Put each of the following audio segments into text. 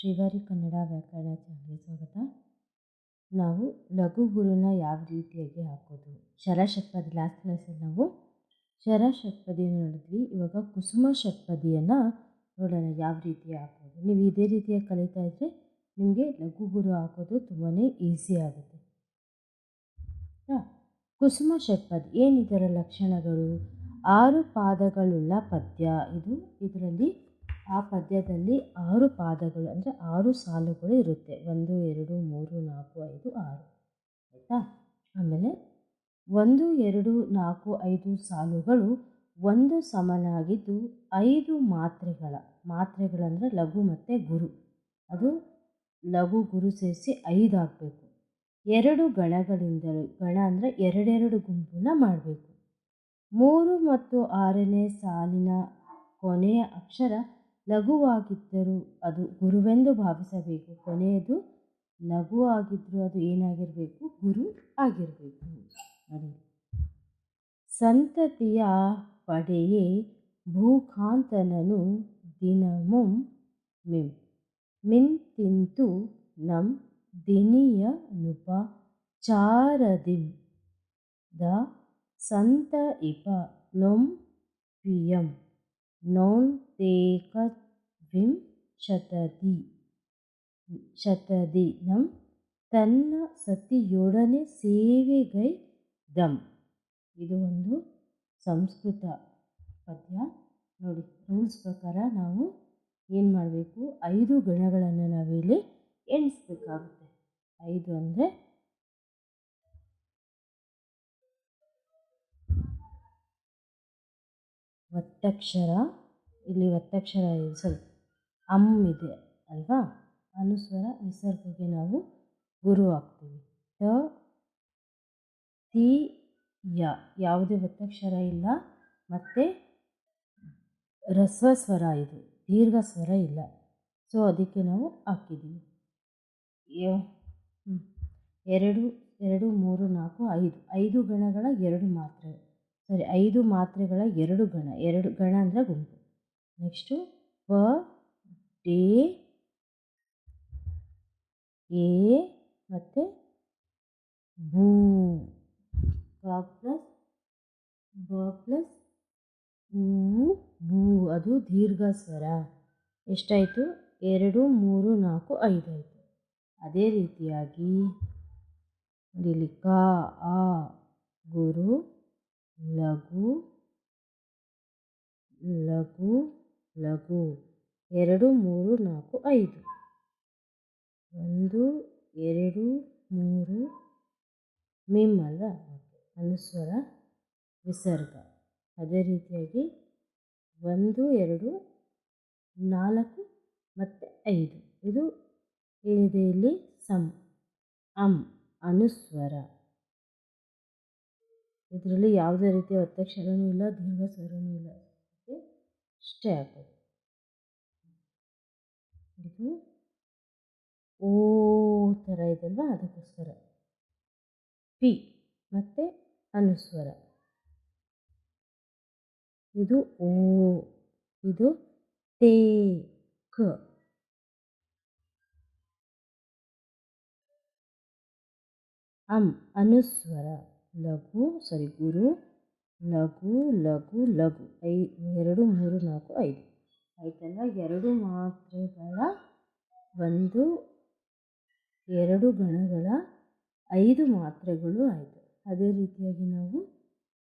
ಶ್ರೀವಾರಿ ಕನ್ನಡ ವ್ಯಾಕರಣ ಚಾನಲ್ಗೆ ನಾವು ಲಘು ಗುರುನ ಯಾವ ರೀತಿಯಾಗಿ ಹಾಕೋದು? ಶರ ಷಟ್ಪದಿ ಲಾಸ್ಟ್ ಕ್ಲಾಸಲ್ಲಿ ನಾವು ಶರ ಷಟ್ಪದಿಯನ್ನು ನೋಡಿದ್ವಿ. ಇವಾಗ ಕುಸುಮ ಷಟ್ಪದಿಯನ್ನು ನೋಡೋಣ, ಯಾವ ರೀತಿ ಹಾಕೋದು? ನೀವು ಇದೇ ರೀತಿಯಾಗಿ ಕಲಿತಾ ಇದ್ದರೆ ನಿಮಗೆ ಲಘು ಗುರು ಹಾಕೋದು ತುಂಬಾ ಈಸಿ ಆಗುತ್ತೆ. ಕುಸುಮ ಷಟ್ಪದಿ ಏನಿದರ ಲಕ್ಷಣಗಳು? ಆರು ಪಾದಗಳುಳ್ಳ ಪದ್ಯ ಇದು, ಇದರಲ್ಲಿ ಆ ಪದ್ಯದಲ್ಲಿ ಆರು ಪಾದಗಳು, ಅಂದರೆ ಆರು ಸಾಲುಗಳು ಇರುತ್ತೆ. ಒಂದು, ಎರಡು, ಮೂರು, ನಾಲ್ಕು, ಐದು, ಆರು. ಆಯಿತಾ? ಆಮೇಲೆ ಒಂದು, ಎರಡು, ನಾಲ್ಕು, ಐದು ಸಾಲುಗಳು ಒಂದು ಸಮನಾಗಿದ್ದು ಐದು ಮಾತ್ರೆಗಳ. ಮಾತ್ರೆಗಳಂದರೆ ಲಘು ಮತ್ತು ಗುರು. ಅದು ಲಘು, ಗುರು ಸೇರಿಸಿ ಐದಾಗಬೇಕು ಎರಡು ಗಣಗಳಿಂದಲೂ, ಗಣ ಅಂದರೆ ಎರಡೆರಡು ಗುಂಪನ್ನ ಮಾಡಬೇಕು. ಮೂರು ಮತ್ತು ಆರನೇ ಸಾಲಿನ ಕೊನೆಯ ಅಕ್ಷರ ಲಘುವಾಗಿದ್ದರೂ ಅದು ಗುರುವೆಂದು ಭಾವಿಸಬೇಕು. ಕೊನೆಯದು ಲಘು ಆಗಿದ್ದರೂ ಅದು ಏನಾಗಿರಬೇಕು? ಗುರು ಆಗಿರಬೇಕು. ಸಂತತಿಯ ಪಡೆಯೇ ಭೂಕಾಂತನನು ದಿನಮುಂ ಮಿಂ. ಮಿಂತಿಂತು ನಂ ದಿನಿಯ ನುಪ ಚಾರದಿಂ. ದ ಸಂತ ಇಪ ನೊಂ ಪಿಯಂ. ನೌಂತೇಕ ವಿಂ ಶತದಿ ಶತದಿ ನಂ ತನ್ನ ಸತಿಯೊಡನೆ ದಮ್ ಇದು ಒಂದು ಸಂಸ್ಕೃತ ಪದ್ಯ. ನೋಡಿ, ರೂಲ್ಸ್ ಪ್ರಕಾರ ನಾವು ಏನು ಮಾಡಬೇಕು? ಐದು ಗಣಗಳನ್ನು ನಾವಿಲ್ಲಿ ಎಣಿಸ್ಬೇಕಾಗುತ್ತೆ. ಐದು ಅಂದರೆ ಒತ್ತಕ್ಷರ ಇಲ್ಲಿ ಒತ್ತಕ್ಷರ ಸಾರಿ ಅಮ್ ಇದೆ ಅಲ್ವಾ? ಅನುಸ್ವರ ವಿಸರ್ಗಕ್ಕೆ ನಾವು ಗುರು ಹಾಕ್ತೀವಿ ತ, ತಿ, ಯ, ಯಾವುದೇ ಒತ್ತಕ್ಷರ ಇಲ್ಲ. ಮತ್ತು ರಸ್ವ ಸ್ವರ ಇದು ದೀರ್ಘ ಸ್ವರ ಇಲ್ಲ. ಸೊ ಅದಕ್ಕೆ ನಾವು ಹಾಕಿದ್ದೀವಿ. ಎರಡು ಎರಡು, ಮೂರು, ನಾಲ್ಕು, ಐದು ಐದು ಗಣಗಳ ಎರಡು ಮಾತ್ರೆ. ಸಾರಿ, ಐದು ಮಾತ್ರೆಗಳ ಎರಡು ಗಣ ಎರಡು ಗಣ ಅಂದರೆ ಗುಂಪು. ನೆಕ್ಸ್ಟು, ಪ, ಡೇ, ಎ ಮತ್ತು ಬೂ ಬ ಪ್ಲಸ್ ಬ ಪ್ಲಸ್ ಊ ಬೂ ಅದು ದೀರ್ಘ ಸ್ವರ ಎಷ್ಟಾಯಿತು? ಎರಡು, ಮೂರು, ನಾಲ್ಕು ಐದು ಆಯಿತು ಅದೇ ರೀತಿಯಾಗಿ ಇಲ್ಲಿ ಕ, ಆ, ಗುರು ಲಘು ಲಘು ಲಘು. ಎರಡು, ಮೂರು, ನಾಲ್ಕು, ಐದು. ಒಂದು, ಎರಡು, ಮೂರು. ಮಿಮ್ ಅಲ್ಲ ಅನುಸ್ವರ, ವಿಸರ್ಗ. ಅದೇ ರೀತಿಯಾಗಿ ಒಂದು, ಎರಡು, ನಾಲ್ಕು ಮತ್ತು ಐದು. ಇದು ಏನಿದೆ ಇಲ್ಲಿ? ಸಮ್. ಅಮ್ ಅನುಸ್ವರ. ಇದರಲ್ಲಿ ಯಾವುದೇ ರೀತಿಯ ಒತ್ತಕ್ಷರನೂ ಇಲ್ಲ ದೀರ್ಘ ಸ್ವರನೂ ಇಲ್ಲ ಇಷ್ಟೇ ಆಗ್ತದೆ ಇದು ಓ ಥರ ಇದೆಲ್ಲ ಅದಕ್ಕೋಸ್ಕರ. ಪಿ ಮತ್ತು ಅನುಸ್ವರ. ಇದು ಓ, ಇದು ತೇ, ಕ. ಅಂ, ಅನುಸ್ವರ. ಲಘು ಸಾರಿ ಗುರು, ಲಘು ಲಘು ಲಘು, ಐ, ಎರಡು, ಮೂರು, ನಾಲ್ಕು, ಐದು. ಆಯ್ತಲ್ಲ? ಎರಡು ಮಾತ್ರೆಗಳ ಒಂದು, ಎರಡು ಗಣಗಳ ಐದು ಮಾತ್ರೆಗಳು ಆಯಿತು. ಅದೇ ರೀತಿಯಾಗಿ ನಾವು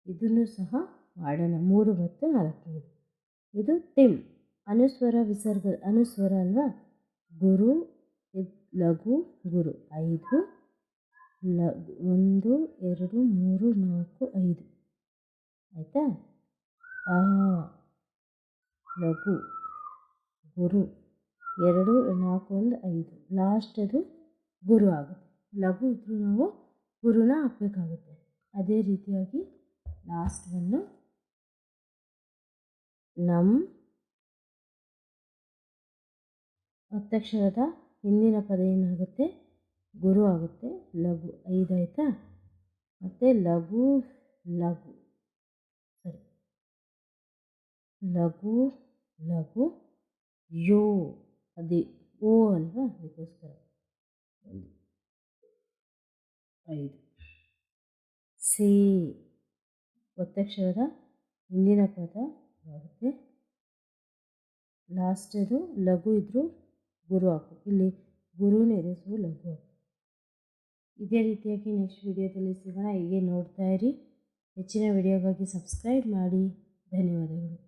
ಇದನ್ನು ಸಹ ಮಾಡೋಣ. ಮೂರು ಮತ್ತು ನಾಲ್ಕೈದು ಇದು. ತಿಮ್. ಅನುಸ್ವರ ವಿಸರ್ಗ, ಅನುಸ್ವರ ಅಲ್ವಾ? ಗುರು ಲಘು, ಗುರು, ಐದು ಲ, ಒಂದು, ಎರಡು, ಮೂರು, ನಾಲ್ಕು, ಐದು. ಆಯಿತಾ? ಆ, ಲಘು, ಗುರು, ಎರಡು, ನಾಲ್ಕು, ಒಂದು, ಐದು. ಲಾಸ್ಟದು ಗುರು ಆಗುತ್ತೆ. ಲಘು ಇದ್ದರೂ ನಾವು ಗುರುನ ಹಾಕಬೇಕಾಗುತ್ತೆ. ಅದೇ ರೀತಿಯಾಗಿ ಲಾಸ್ಟ್ ಒಂದು ನಮ್ ಒತ್ತಕ್ಷರದ ಹಿಂದಿನ ಪದ ಏನಾಗುತ್ತೆ? ಗುರು ಆಗುತ್ತೆ. ಲಘು ಐದು ಆಯಿತಾ? ಮತ್ತು ಲಘು ಲಘು. ಸರಿ. ಲಘು ಲಘು, ಯೋ. ಅದೇ ಓ ಅಲ್ವಾ? ಅದಕ್ಕೋಸ್ಕರ. ಒಂದು, ಐದು. ಸಿ. ಒತ್ತಕ್ಷರದ ಹಿಂದಿನ ಪದ ಆಗುತ್ತೆ. ಲಾಸ್ಟದು ಲಘು ಇದ್ದರೂ ಗುರು ಹಾಕು. ಇಲ್ಲಿ ಗುರುನೇ ಇದೆ ಲಘು ಹಾಕು. ಇದೇ ರೀತಿಯಾಗಿ ನೆಕ್ಸ್ಟ್ ವಿಡಿಯೋದಲ್ಲಿ ಸಿಗೋಣ. ಹೀಗೆ ನೋಡ್ತಾ ಇರಿ. ಹೆಚ್ಚಿನ ವಿಡಿಯೋಗಾಗಿ ಸಬ್ಸ್ಕ್ರೈಬ್ ಮಾಡಿ. ಧನ್ಯವಾದಗಳು.